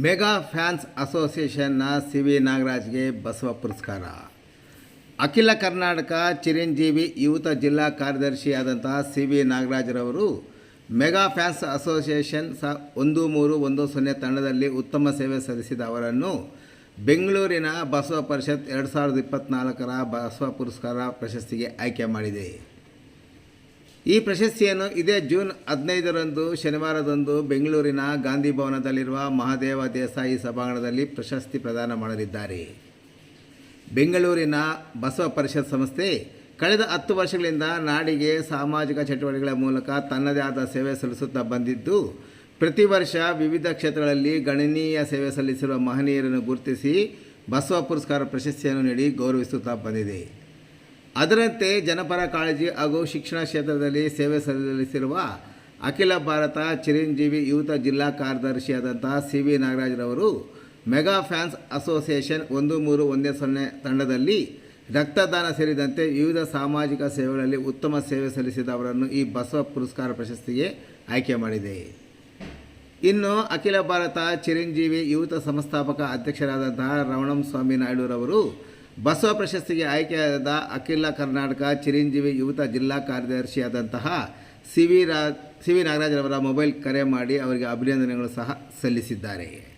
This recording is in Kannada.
ಮೆಗಾ ಫ್ಯಾನ್ಸ್ ಅಸೋಸಿಯೇಷನ್ನ ಸಿ ವಿ ನಾಗರಾಜ್ಗೆ ಬಸವ ಪುರಸ್ಕಾರ. ಅಖಿಲ ಕರ್ನಾಟಕ ಚಿರಂಜೀವಿ ಯುವತ ಜಿಲ್ಲಾ ಕಾರ್ಯದರ್ಶಿಯಾದಂತಹ ಸಿ ವಿ ನಾಗರಾಜ್ರವರು ಮೆಗಾ ಫ್ಯಾನ್ಸ್ ಅಸೋಸಿಯೇಷನ್ ಸ ಒಂದು ಮೂರು ಒಂದು ಸೊನ್ನೆ ತಂಡದಲ್ಲಿ ಉತ್ತಮ ಸೇವೆ ಸಲ್ಲಿಸಿದ ಅವರನ್ನು ಬೆಂಗಳೂರಿನ ಬಸವ ಪರಿಷತ್ ಎರಡು ಸಾವಿರದ ಇಪ್ಪತ್ತ್ನಾಲ್ಕರ ಬಸವ ಪುರಸ್ಕಾರ ಪ್ರಶಸ್ತಿಗೆ ಆಯ್ಕೆ ಮಾಡಿದೆ. ಈ ಪ್ರಶಸ್ತಿಯನ್ನು ಇದೇ ಜೂನ್ ಹದಿನೈದರಂದು ಶನಿವಾರದಂದು ಬೆಂಗಳೂರಿನ ಗಾಂಧಿ ಭವನದಲ್ಲಿರುವ ಮಹಾದೇವ ದೇಸಾಯಿ ಸಭಾಂಗಣದಲ್ಲಿ ಪ್ರಶಸ್ತಿ ಪ್ರದಾನ ಮಾಡಲಿದ್ದಾರೆ. ಬೆಂಗಳೂರಿನ ಬಸವ ಪರಿಷತ್ ಸಂಸ್ಥೆ ಕಳೆದ ಹತ್ತು ವರ್ಷಗಳಿಂದ ನಾಡಿಗೆ ಸಾಮಾಜಿಕ ಚಟುವಟಿಕೆಗಳ ಮೂಲಕ ತನ್ನದೇ ಆದ ಸೇವೆ ಸಲ್ಲಿಸುತ್ತಾ ಬಂದಿದ್ದು, ಪ್ರತಿ ವರ್ಷ ವಿವಿಧ ಕ್ಷೇತ್ರಗಳಲ್ಲಿ ಗಣನೀಯ ಸೇವೆ ಸಲ್ಲಿಸಿರುವ ಮಹನೀಯರನ್ನು ಗುರುತಿಸಿ ಬಸವ ಪುರಸ್ಕಾರ ಪ್ರಶಸ್ತಿಯನ್ನು ನೀಡಿ ಗೌರವಿಸುತ್ತಾ ಬಂದಿದೆ. ಅದರಂತೆ ಜನಪರ ಕಾಳಜಿ ಹಾಗೂ ಶಿಕ್ಷಣ ಕ್ಷೇತ್ರದಲ್ಲಿ ಸೇವೆ ಸಲ್ಲಿಸಿರುವ ಅಖಿಲ ಭಾರತ ಚಿರಂಜೀವಿ ಯುವತ ಜಿಲ್ಲಾ ಕಾರ್ಯದರ್ಶಿಯಾದಂತಹ ಸಿ ವಿ ನಾಗರಾಜ್ರವರು ಮೆಗಾ ಫ್ಯಾನ್ಸ್ ಅಸೋಸಿಯೇಷನ್ ಒಂದು ಮೂರು ಒಂದೇ ಸೊನ್ನೆ ತಂಡದಲ್ಲಿ ರಕ್ತದಾನ ಸೇರಿದಂತೆ ವಿವಿಧ ಸಾಮಾಜಿಕ ಸೇವೆಗಳಲ್ಲಿ ಉತ್ತಮ ಸೇವೆ ಸಲ್ಲಿಸಿದ ಅವರನ್ನು ಈ ಬಸವ ಪುರಸ್ಕಾರ ಪ್ರಶಸ್ತಿಗೆ ಆಯ್ಕೆ ಮಾಡಿದೆ. ಇನ್ನು ಅಖಿಲ ಭಾರತ ಚಿರಂಜೀವಿ ಯುವತ ಸಂಸ್ಥಾಪಕ ಅಧ್ಯಕ್ಷರಾದಂತಹ ರಮಣಂ ಸ್ವಾಮಿ ನಾಯ್ಡುರವರು ಬಸವ ಪ್ರಶಸ್ತಿಗೆ ಆಯ್ಕೆಯಾದ ಅಖಿಲ ಕರ್ನಾಟಕ ಚಿರಂಜೀವಿ ಯುವತ ಜಿಲ್ಲಾ ಕಾರ್ಯದರ್ಶಿಯಾದಂತಹ ಸಿ ವಿ ರಾ, ಸಿ ವಿ ನಾಗರಾಜರವರ ಮೊಬೈಲ್ ಕರೆ ಮಾಡಿ ಅವರಿಗೆ ಅಭಿನಂದನೆಗಳು ಸಹ ಸಲ್ಲಿಸಿದ್ದಾರೆ.